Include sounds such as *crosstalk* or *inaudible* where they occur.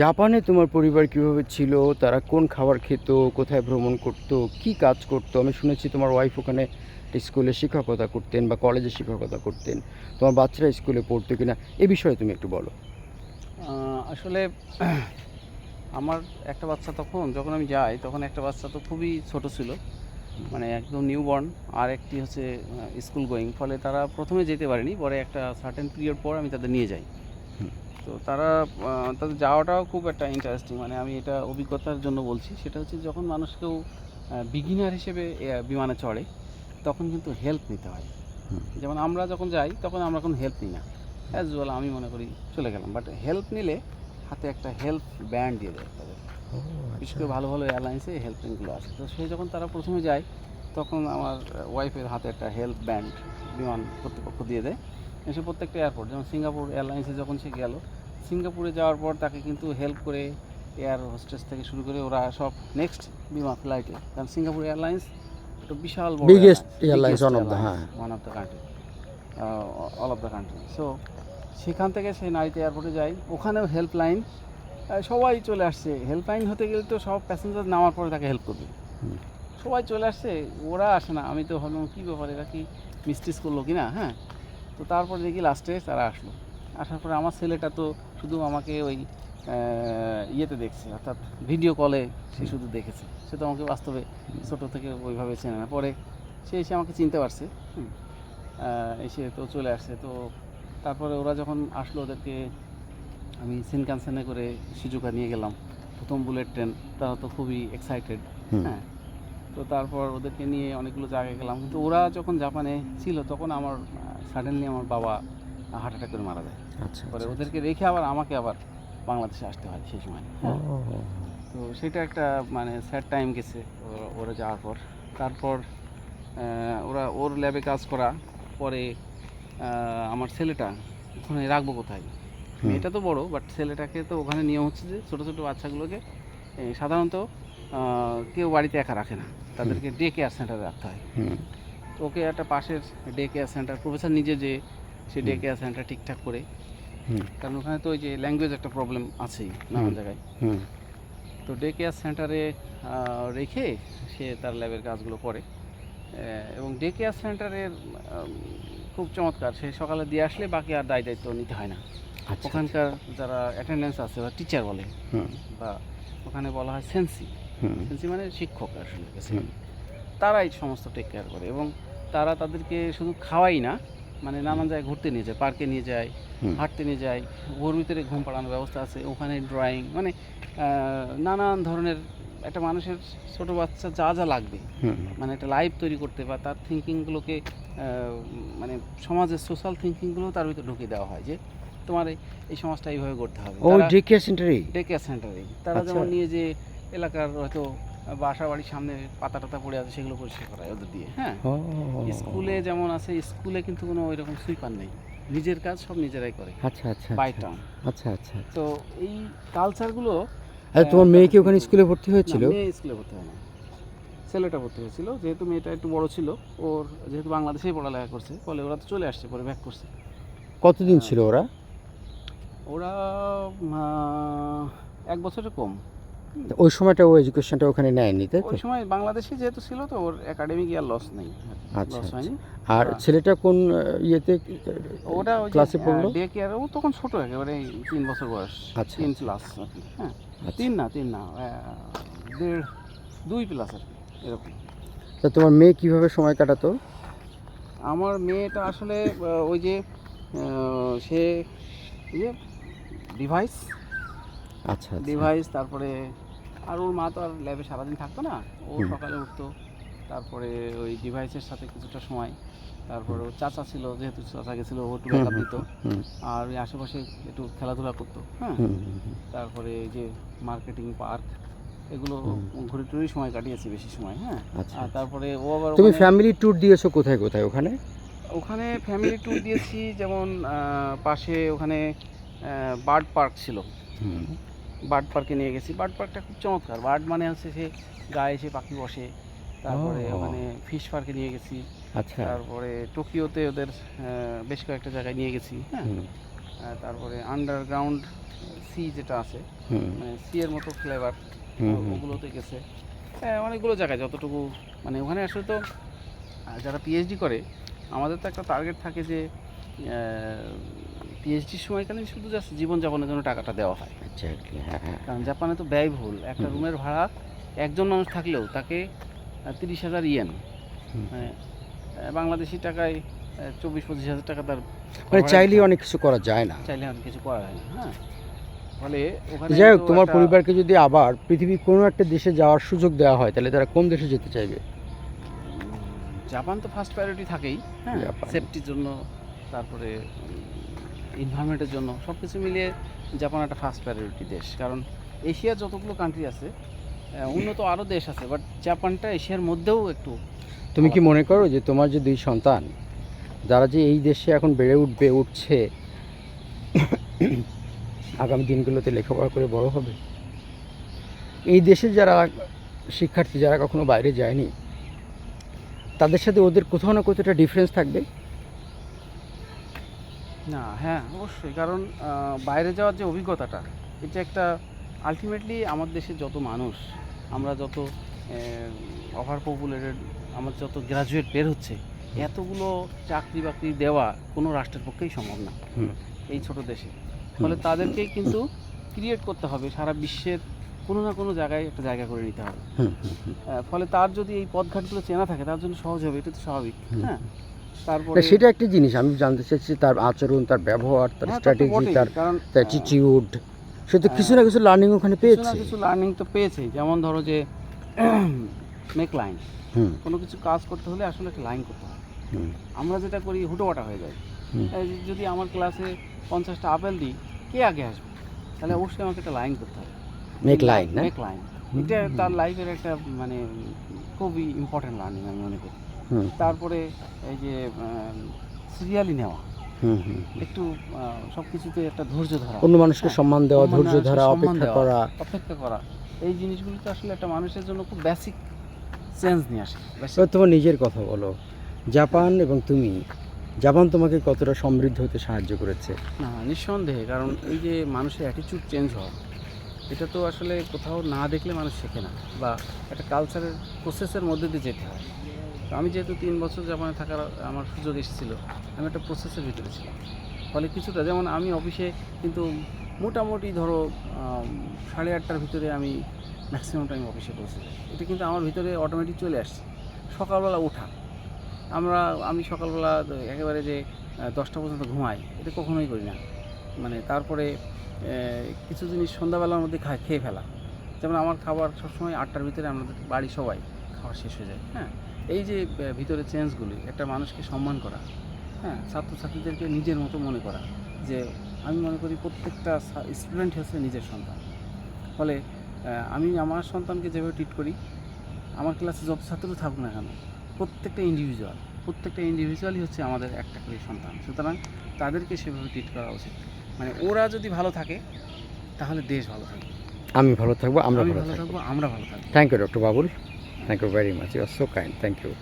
জাপানে তোমার পরিবার কীভাবে ছিল? তারা কোন খাবার খেত? কোথায় ভ্রমণ করত? কি কাজ করতো? আমি শুনেছি তোমার ওয়াইফ ওখানে স্কুলে শিক্ষকতা করতেন বা কলেজে শিক্ষকতা করতেন। তোমার বাচ্চারা স্কুলে পড়তো কিনা? এ বিষয়ে তুমি একটু বলো। আসলে *clears throat* আমার একটা বাচ্চা তখন, যখন আমি যাই, তখন একটা বাচ্চা তো খুবই ছোট ছিল। মানে একদম নিউবর্ন আর একটি হচ্ছে স্কুল গোয়িং ফলে তারা প্রথমে যেতে পারেনি, পরে একটা সার্টেন পিরিয়ড পর আমি তাদের নিয়ে যাই। তো তারা তাদের যাওয়াটাও খুব একটা ইন্টারেস্টিং মানে আমি এটা অভিজ্ঞতার জন্য বলছি। সেটা হচ্ছে যখন মানুষ কেউ বিগিনার হিসেবে বিমানে চড়ে তখন কিন্তু হেল্প নিতে হয়। যেমন আমরা যখন যাই তখন আমরা কোনো হেল্প নিই না। অ্যাজ ওয়েল আমি মনে করি চলে গেলাম। বাট হেল্প নিলে হাতে একটা হেল্প ব্যান্ড দিয়ে দেয় তাদের। বিশেষ করে ভালো ভালো এয়ারলাইন্সে হেল্পিংগুলো আছে তো সে যখন তারা প্রথমে যায় তখন আমার ওয়াইফের হাতে একটা হেল্প ব্যান্ড বিমান কর্তৃপক্ষ দিয়ে দেয়। এসে প্রত্যেকটা এয়ারপোর্ট যেমন সিঙ্গাপুর এয়ারলাইন্সে যখন সে গেল সিঙ্গাপুরে যাওয়ার পর তাকে কিন্তু হেল্প করে এয়ার হোস্টেস থেকে শুরু করে ওরা সব নেক্সট বিমা ফ্লাইটে কারণ সিঙ্গাপুর এয়ারলাইন্স একটা বিশাল বড় airlines, one of the, হ্যাঁ। One of the country all of the country so সেখান থেকে সেই নারীতে এয়ারপোর্টে যাই ওখানেও হেল্পলাইন সবাই চলে আসছে। হেল্পলাইন হতে গেলে তো সব প্যাসেঞ্জার নামার পরে তাকে হেল্প করবে। সবাই চলে আসছে ওরা আসে না। আমি তো ভাবলাম কী ব্যাপার? এরা কি মিস্টিস করল কি না হ্যাঁ। তো তারপর দেখি লাস্টে তারা আসলো। আসার পরে আমার ছেলেটা তো শুধু আমাকে ওই ইয়েতে দেখছে অর্থাৎ ভিডিও কলে সে শুধু দেখেছে। সে তো আমাকে বাস্তবে ছোটো থেকে ওইভাবে চেনে না। পরে সে এসে আমাকে চিনতে পারছে। হুম। এসে তো চলে আসছে। তো তারপরে ওরা যখন আসলো ওদেরকে আমি সিনকানসেনে করে সিজুকা নিয়ে গেলাম। প্রথম বুলেট ট্রেন তারা তো খুবই এক্সাইটেড হ্যাঁ। তো তারপর ওদেরকে নিয়ে অনেকগুলো জায়গায় গেলাম। কিন্তু ওরা যখন জাপানে ছিল তখন আমার সাডেনলি আমার বাবা হার্ট অ্যাটাক করে মারা যায়। আচ্ছা পরে ওদেরকে রেখে আবার আমাকে আবার বাংলাদেশে আসতে হয় সেই সময়। তো সেটা একটা মানে স্যাড টাইম গেছে ওরা যাওয়ার পর। তারপর ওরা ওর ল্যাবে কাজ করা পরে আমার ছেলেটা ওখানে রাখব কোথায়? মেয়েটা তো বড় বাট ছেলেটাকে তো ওখানে নিয়ম হচ্ছে যে ছোটো ছোটো বাচ্চাগুলোকে সাধারণত কেউ বাড়িতে একা রাখে না। তাদেরকে ডে কেয়ার সেন্টারে রাখতে হয়। ওকে একটা পাশের ডে কেয়ার সেন্টার প্রফেসর নিজে যে সে ডে কেয়ার সেন্টার ঠিকঠাক করে। কারণ ওখানে তো ওই যে ল্যাঙ্গুয়েজ একটা প্রবলেম আছেই নানান জায়গায়। তো ডে কেয়ার সেন্টারে রেখে সে তার ল্যাবের কাজগুলো করে। এবং ডে কেয়ার সেন্টারের খুব চমৎকার। সে সকালে দিয়ে আসলে বাকি আর দায় দায়িত্ব নিতে হয় না। আচ্ছা ওখানকার যারা অ্যাটেন্ডেন্স আছে বা টিচার বলে বা ওখানে বলা হয় সেন্সি সেন্সি মানে শিক্ষক আসলে তারাই সমস্ত টেক কেয়ার করে এবং তারা তাদেরকে শুধু খাওয়াই না মানে নানান জায়গায় ঘুরতে নিয়ে যায় পার্কে নিয়ে যায় হাঁটতে নিয়ে যায় ওর ভিতরে ঘুম পাড়ানোর ব্যবস্থা আছে ওখানে ড্রয়িং মানে নানান ধরনের একটা মানুষের ছোট বাচ্চা যা যা লাগবে। মানে একটা লাইফ তৈরি করতে বা তার থিঙ্কিংগুলোকে মানে সমাজের সোশ্যাল থিঙ্কিংগুলো তার ভিতরে ঢুকিয়ে দেওয়া হয় যে তোমার এই- সমাজটা এইভাবে করতে হবে। ও ডে কেয়ার সেন্টারেই ডে কেয়ার সেন্টারে তারা আচ্ছা। যেমন নিয়ে যে এলাকার হয়তো বাসা বাড়ির সামনে পাতা টাতা পড়ে আছে সেগুলো পরিষ্কার করায় ওদের দিয়ে। হ্যাঁ? স্কুলে যেমন আছে স্কুলে কিন্তু কোনো ওই রকম সুইপার নেই। নিজের কাজ সব নিজেরাই করে। আচ্ছা আচ্ছা বাই আচ্ছা। টাউন আচ্ছা আচ্ছা তো এই কালচারগুলো আচ্ছা তোমার মেয়ে কি ওখানে স্কুলে ভর্তি হয়েছিল? মেয়ে স্কুলে ভর্তি হয় না। ছেলেটা ভর্তি হয়েছিল যেহেতু মেয়েটা একটু বড় ছিল ওর যেহেতু বাংলাদেশেই পড়ালেখা করছে ফলে ওরা তো চলে আসছে পরে ব্যাক করছে। কতদিন ছিল ওরা? ওরা এক বছরের কম। ওই সময়টা ও এডুকেশনটা ওখানে নেয়নি তাই তো? ওই সময় বাংলাদেশে যেহেতু ছিল তো ওর একাডেমিক ইয়ার লস নেই আচ্ছা, হয়নি। আর হ্যাঁ। ছেলেটা কোন ইয়েতে ওটা ওই ক্লাসে পড়ল? ডে কেয়ার ও তখন ছোট একেবারে তিন বছর বয়স আচ্ছা, তিন আচ্ছা। প্লাস আর কি হ্যাঁ। আচ্ছা। তিন না তিন না দেড় দুই প্লাস আর কি এরকম। তা তোমার মেয়ে কীভাবে সময় কাটাতো? আমার মেয়েটা আসলে ওই যে সে ইয়ে ডিভাইস আচ্ছা আচ্ছা। ডিভাইস তারপরে আর ওর মা তো আর ল্যাবে সারাদিন থাকতো না। ও সকালে উঠতো তারপরে ওই ডিভাইসের সাথে কিছুটা সময় তারপরে ওর চাচা ছিল যেহেতু চাচা গেছিল ও একটু ব্যাকআপ দিত। আর ওই আশেপাশে একটু খেলাধুলা করতো হ্যাঁ। তারপরে এই যে মার্কেটিং পার্ক এগুলো ঘুরে টুরেই সময় কাটিয়েছি বেশি সময় হ্যাঁ? আচ্ছা আর তারপরে ও আবার তুমি ফ্যামিলি ট্যুর দিয়েছ কোথায় কোথায়? ওখানে? ওখানে ফ্যামিলি ট্যুর দিয়েছি যেমন পাশে ওখানে বার্ড পার্ক ছিল। বার্ড পার্কে নিয়ে গেছি। বার্ড পার্কটা খুব চমৎকার। বার্ড মানে হচ্ছে সে গায়ে এসে পাখি বসে। তারপরে। ওখানে ফিশ পার্কে নিয়ে গেছি। আচ্ছা। তারপরে টোকিওতে ওদের বেশ কয়েকটা জায়গায় নিয়ে গেছি হ্যাঁ। তারপরে আন্ডারগ্রাউন্ড সি যেটা আছে মানে সি এর মতো ফ্লেভার। ওগুলোতে গেছে। হ্যাঁ অনেকগুলো জায়গায় যতটুকু মানে ওখানে আসলে তো যারা পিএইচডি করে আমাদের তো একটা টার্গেট থাকে যে পিএইচডির সময়কালে শুধু জাস্ট জীবনযাপনের জন্য টাকাটা দেওয়া হয়। হ্যাঁ হ্যাঁ। কারণ জাপানে তো ব্যয়বহুল একটা রুমের ভাড়া একজন মানুষ থাকলেও তাকে তিরিশ হাজার ইয়েন। মানে বাংলাদেশি টাকায় চব্বিশ পঁচিশ হাজার টাকা তার মানে চাইলেই অনেক কিছু করা যায় না। চাইলে অনেক কিছু করা যায় না হ্যাঁ। ফলে ওখানে যাই হোক তোমার পরিবারকে যদি আবার পৃথিবীর কোনো একটা দেশে যাওয়ার সুযোগ দেওয়া হয় তাহলে তারা কোন দেশে যেতে চাইবে? জাপান তো ফার্স্ট প্রায়োরিটি থাকেই হ্যাঁ। সেফটির জন্য তারপরে এনভায়রনমেন্টের জন্য সব কিছু মিলিয়ে জাপান একটা ফার্স্ট প্রায়োরিটি দেশ। কারণ এশিয়ার যতগুলো কান্ট্রি আছে উন্নত আরও দেশ আছে বাট জাপানটা এশিয়ার মধ্যেও একটু তুমি কি মনে করো যে তোমার যে দুই সন্তান যারা যে এই দেশে এখন বেড়ে উঠবে উঠছে আগামী দিনগুলোতে লেখাপড়া করে বড় হবে? এই দেশে যারা শিক্ষার্থী যারা কখনো বাইরে যায়নি তাদের সাথে ওদের কোথাও না কোথাও একটা ডিফারেন্স থাকবে। না হ্যাঁ অবশ্যই। কারণ বাইরে যাওয়ার যে অভিজ্ঞতাটা এটা একটা আলটিমেটলি আমার দেশের যত মানুষ আমরা যত ওভার পপুলেটেড আমার যত গ্রাজুয়েট বের হচ্ছে এতগুলো চাকরি বাকরি দেওয়া কোনো রাষ্ট্রের পক্ষেই সম্ভব না। এই ছোট দেশে। ফলে তাদেরকেই কিন্তু ক্রিয়েট করতে হবে সারা বিশ্বের কোনো না কোনো জায়গায় একটা জায়গা করে নিতে হবে। ফলে তার যদি এই পথঘাটগুলো চেনা থাকে তার জন্য সহজ হবে এটা তো স্বাভাবিক হ্যাঁ? তারপরে সেটা একটা জিনিস আমি জানতে চাইছি তার আচরণ তার ব্যবহার তার স্ট্র্যাটেজি তার অ্যাটিটিউড সে তো কিছু হ্যাঁ। না কিছু লার্নিং ওখানে পেয়েছে। কিছু লার্নিং তো পেয়েছেই যেমন ধরো যে *clears throat* মেক লাইন কোনো কিছু কাজ করতে হলে আসলে একটা লাইন করতে হয় আমরা যেটা করি হুটোপাটা হয়ে যায়। যদি আমার ক্লাসে পঞ্চাশটা আপেল দিই কে আগে আসবে? তাহলে অবশ্যই আমাকে একটা লাইন করতে হবে। মেক লাইন মেক লাইন এটা তার লাইফের একটা মানে খুবই ইম্পর্টেন্ট লার্নিং আমি মনে করি। তারপরে এই যে সিরিয়ালি নেওয়া। হুম হুম একটু সব কিছুতে একটা ধৈর্য ধরা। অন্য মানুষকে সম্মান দেওয়া ধৈর্য ধরা অপেক্ষা করা। অপেক্ষা করা। এই জিনিসগুলো তো আসলে একটা মানুষের জন্য খুব বেসিক চেঞ্জ নিয়ে আসে। তোমার নিজের কথা বলো। জাপান এবং তুমি জাপান তোমাকে কতটা সমৃদ্ধ হতে সাহায্য করেছে? না নিঃসন্দেহে কারণ এই যে মানুষের অ্যাটিচিউড চেঞ্জ হওয়া এটা তো আসলে কোথাও না দেখলে মানুষ শেখে না বা একটা কালচারের প্রসেসের মধ্যে দিয়ে যেতে হয়। আমি যেহেতু তিন বছর জাপানে থাকার আমার সুযোগ এসেছিল, আমি একটা প্রসেসের ভিতরে ছিলাম। ফলে কিছুটা, যেমন আমি অফিসে কিন্তু মোটামুটি ধরো সাড়ে আটটার ভিতরে আমি ম্যাক্সিমাম টাইম অফিসে পৌঁছে যাই। এটা কিন্তু আমার ভিতরে অটোমেটিক চলে আসছে। সকালবেলা ওঠা। আমরা, আমি সকালবেলা একেবারে যে দশটা পর্যন্ত ঘুমাই, এটা কখনোই করি না। মানে তারপরে কিছু জিনিস সন্ধ্যাবেলার মধ্যে খায় খেয়ে ফেলা। যেমন আমার খাবার সবসময় আটটার ভিতরে আমাদের বাড়ি সবাই খাওয়া শেষ হয়ে যায় হ্যাঁ? এই যে ভিতরে চেঞ্জগুলি একটা মানুষকে সম্মান করা হ্যাঁ ছাত্রছাত্রীদেরকে নিজের মতো মনে করা যে আমি মনে করি প্রত্যেকটা স্টুডেন্ট হচ্ছে নিজের সন্তান। ফলে আমি আমার সন্তানকে যেভাবে ট্রিট করি আমার ক্লাসে যত ছাত্র থাকুক না কেন প্রত্যেকটা ইন্ডিভিজুয়াল প্রত্যেকটা ইন্ডিভিজুয়ালই হচ্ছে আমাদের একটা করে সন্তান। সুতরাং তাদেরকে সেভাবে ট্রিট করা উচিত। মানে ওরা যদি ভালো থাকে তাহলে দেশ ভালো থাকবে। আমি ভালো থাকব আমরা ভালো থাকব। আমরা ভালো থাকব। Thank you doctor Babul Thank you very much. You are so kind. Thank you.